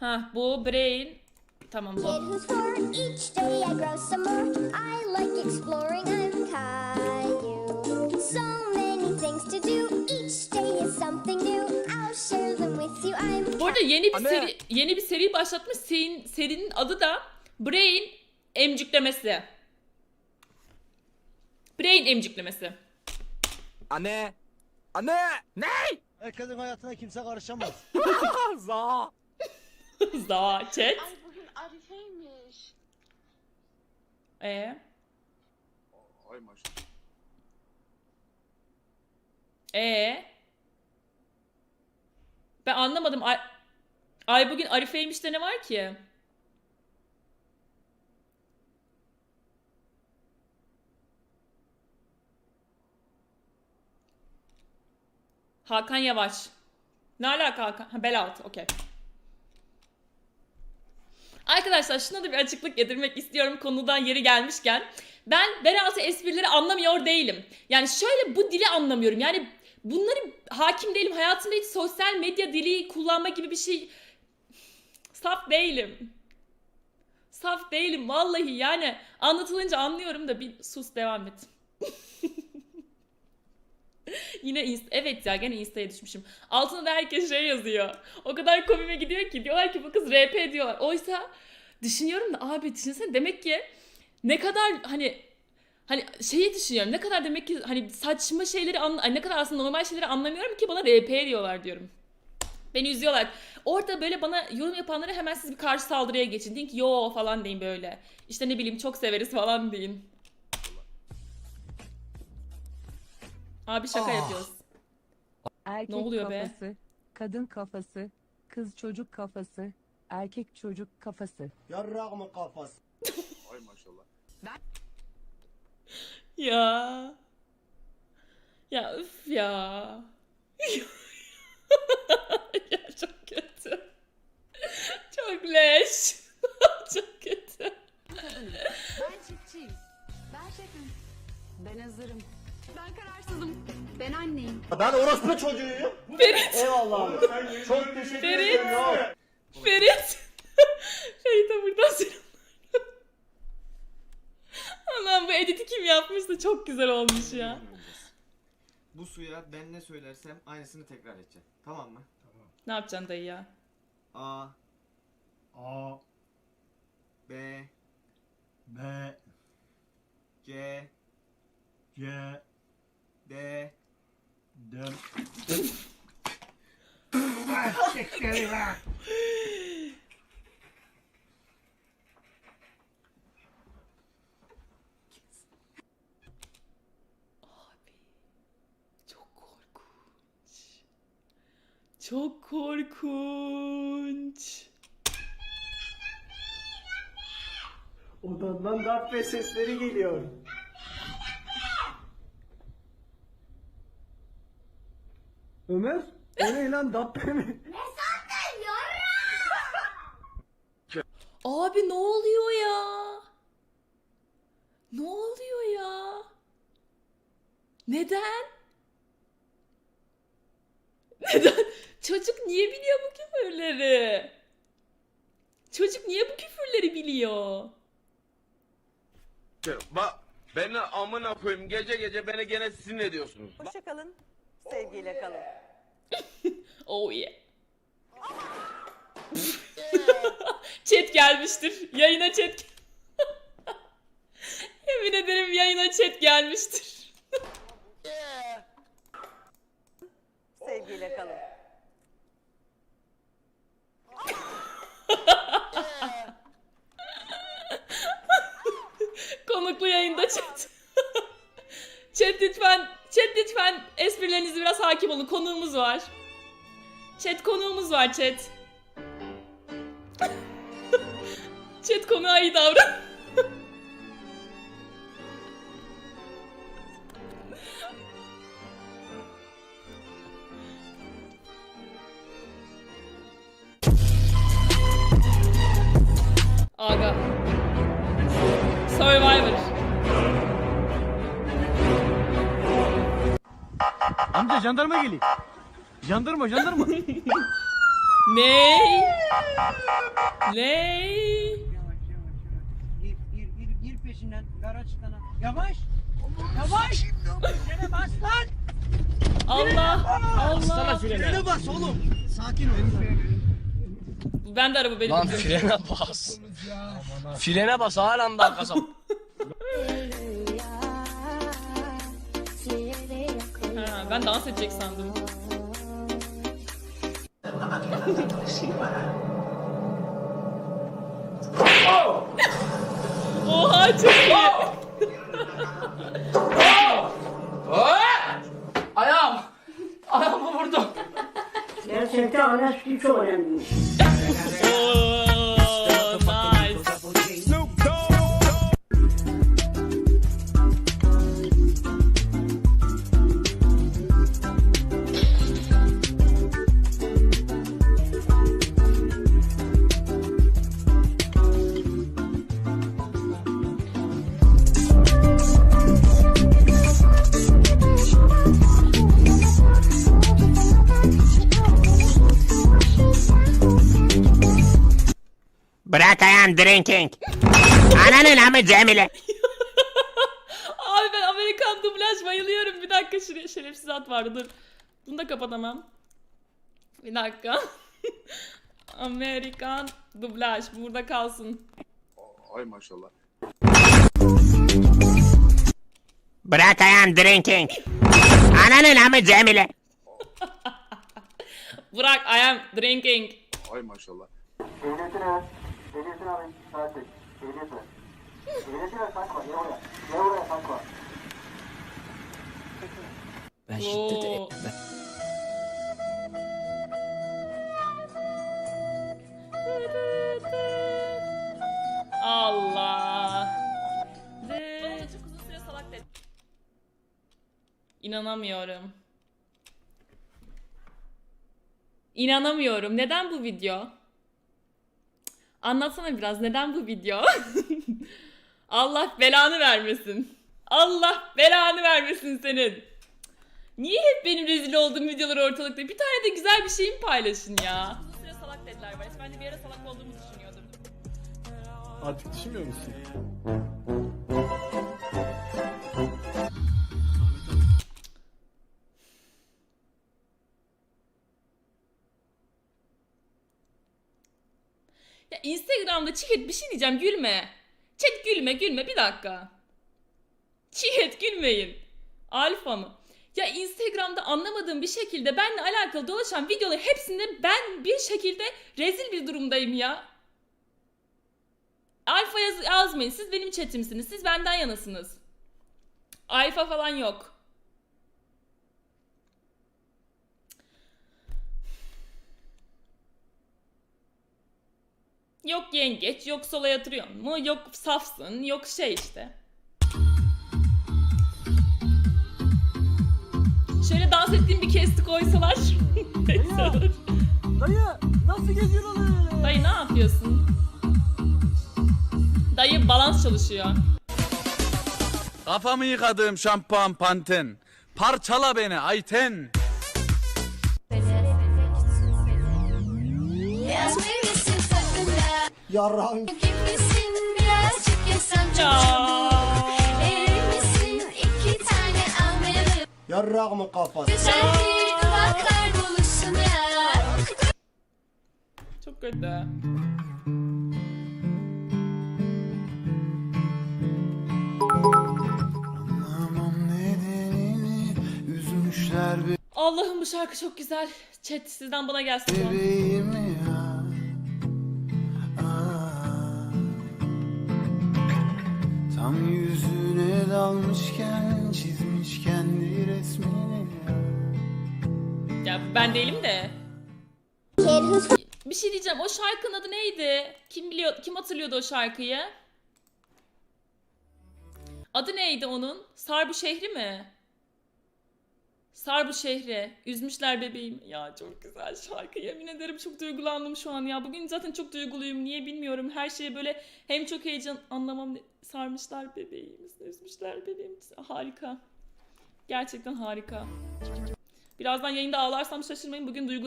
Ha bu brain. Tamam bu. who's four, each day I grow some more. I like exploring, I'm Caillou. So many things to do, each day is something new. I'll share them with you, I'm Bu arada yeni bir Anne. seri yeni bir seri başlatmış. Serinin, serinin adı da Brain emcüklemesi. Brain emcüklemesi. Anne. Anne. Ne? Herkesin hayatına kimse karışamaz. Za. Za chat. Ay bugün Arife'ymiş. E Ay maşallah. e Ben anlamadım. Ay, Ay bugün Arife'ymiş de ne var ki? Hakan Yavaş. Ne alaka Hakan? Ha, bel altı. Okey. Arkadaşlar şuna da bir açıklık getirmek istiyorum konudan yeri gelmişken. Ben bel altı esprileri anlamıyor değilim. Yani şöyle bu dili anlamıyorum. Yani bunları hakim değilim. Hayatımda hiç sosyal medya dili kullanma gibi bir şey... Saf değilim. Saf değilim vallahi yani anlatılınca anlıyorum da bir sus devam et. Yine inst evet ya gene insta'ya düşmüşüm. Altına da herkes şey yazıyor. O kadar komime gidiyor ki diyorlar ki bu kız RP diyorlar. Oysa düşünüyorum da abi düşünsene demek ki ne kadar hani hani şeyi düşünüyorum. Ne kadar demek ki hani saçma şeyleri anla ay ne kadar aslında normal şeyleri anlamıyorum ki bana RP diyorlar diyorum. Beni üzüyorlar. Orada böyle bana yorum yapanlara hemen siz bir karşı saldırıya geçin. Deyin ki yo falan deyin böyle. İşte ne bileyim çok severiz falan deyin. Abi şaka yapıyoruz. Erkek Ne oluyor be? kafası, kadın kafası, kız çocuk kafası, erkek çocuk kafası. Yarrak mı kafası? Ay maşallah. Ya. Ya üf ya. ya çok kötü. Çok leş. çok kötü. Ben çiftçiyim. Ben şefim. Ben hazırım. Ben kararsızım. Ben anneyim. Ben orospu çocuğuyum. Ferit. Eyvallah abi. Çok teşekkür Ferit. ederim ya. Ferit. Ferit'e buradan selamlar. Anam bu editi kim yapmışsa çok güzel olmuş ya. Bu suya ben ne söylersem aynısını tekrar edeceğim. Tamam mı? Ne yapacaksın dayı ya? A, A, B, B, C, C, D, D. Abi çok korkunç. Çok korkunç. Odandan darbe sesleri geliyor. Ömer, o ne lan dabbe mi? Abi ne oluyor ya? Ne oluyor ya? Neden? Neden? Çocuk niye biliyor bu küfürleri? Çocuk niye bu küfürleri biliyor? Bak beni amına koyayım gece gece beni gene sinir ediyorsunuz. Hoşçakalın. Sevgiyle kalın. Oh yeah. chat gelmiştir. Yayına chat. Yemin ederim yayına chat gelmiştir. Sevgiyle kalın. Konuklu yayında chat. chat lütfen, chat lütfen esprilerinizi biraz hakim olun. Konuğumuz var. Chat konuğumuz var chat. chat konuğa iyi davran. Aga. Survivor. Amca jandarma geliyor. Jandarma, jandarma. Ney? Ney? Gir gir gir gir peşinden. Gara çıkana. Yavaş. Yavaş. Frene bas lan. Allah Allah. Frene bas oğlum. Sakin ol. Ben de araba benim. Lan frene bas. Frene bas halen daha. Ha, ben dans edecek sandım. Oha çok iyi. Ayağım. Ayağımı vurdum. Gerçekten sütü çok önemli. Bırak ayağım drinking. Ananın amı Cemile. Abi ben Amerikan dublaj bayılıyorum. Bir dakika şuraya şerefsiz at vardı dur. Bunu da kapatamam. Bir dakika. Amerikan dublaj burada kalsın. Ay maşallah. Bırak ayağım drinking. Ananın amı Cemile. Burak I am drinking. Ay maşallah. Ben Oo. Allah. Ve çok uzun süre salak dedim. İnanamıyorum. İnanamıyorum. Neden bu video? Anlatsana biraz neden bu video? Allah belanı vermesin. Allah belanı vermesin senin. Niye hep benim rezil olduğum videolar ortalıkta? Bir tane de güzel bir şeyimi paylaşın ya. Uzun süre salak dediler bana. Ben de bir ara salak olduğumu düşünüyordum. Artık düşünmüyor musun? Instagram'da Çiğet bir şey diyeceğim gülme. Chat gülme gülme bir dakika. Çiğet gülmeyin. Alfa mı? Ya Instagram'da anlamadığım bir şekilde benle alakalı dolaşan videoların hepsinde ben bir şekilde rezil bir durumdayım ya. Alfa yaz yazmayın. Siz benim chatimsiniz. Siz benden yanasınız. Alfa falan yok. Yok yengeç, yok sola yatırıyor mu, yok safsın, yok şey işte. Şöyle dans ettiğim bir kesti koysalar. neyse olur. Dayı nasıl geziyorsun öyle? Dayı ne yapıyorsun? Dayı balans çalışıyor. Kafamı yıkadığım şampuan panten. Parçala beni Ayten. Yarrağım. Kimlisin birazcık yesem Ya. Verir misin iki tane almayalım Yarrağımın kafası. Güzel bir dudaklar buluşsun ya Çok kötü. Allah'ım bu şarkı çok güzel. Chat sizden bana gelsin. o. Tam yüzüne dalmışken çizmiş kendi resmini. Ya ben değilim de. Bir şey diyeceğim. O şarkının adı neydi? Kim biliyor? Kim hatırlıyordu o şarkıyı? Adı neydi onun? Sarbu şehri mi? Sarbu şehri. Üzmüşler bebeğim. Ya çok güzel şarkı. Yemin ederim çok duygulandım şu an ya. Bugün zaten çok duyguluyum. Niye bilmiyorum. Her şeye böyle hem çok heyecan anlamam. Sarmışlar bebeğimiz. Üzmüşler bebeğimiz. Harika. Gerçekten harika. Birazdan yayında ağlarsam şaşırmayın. Bugün duygu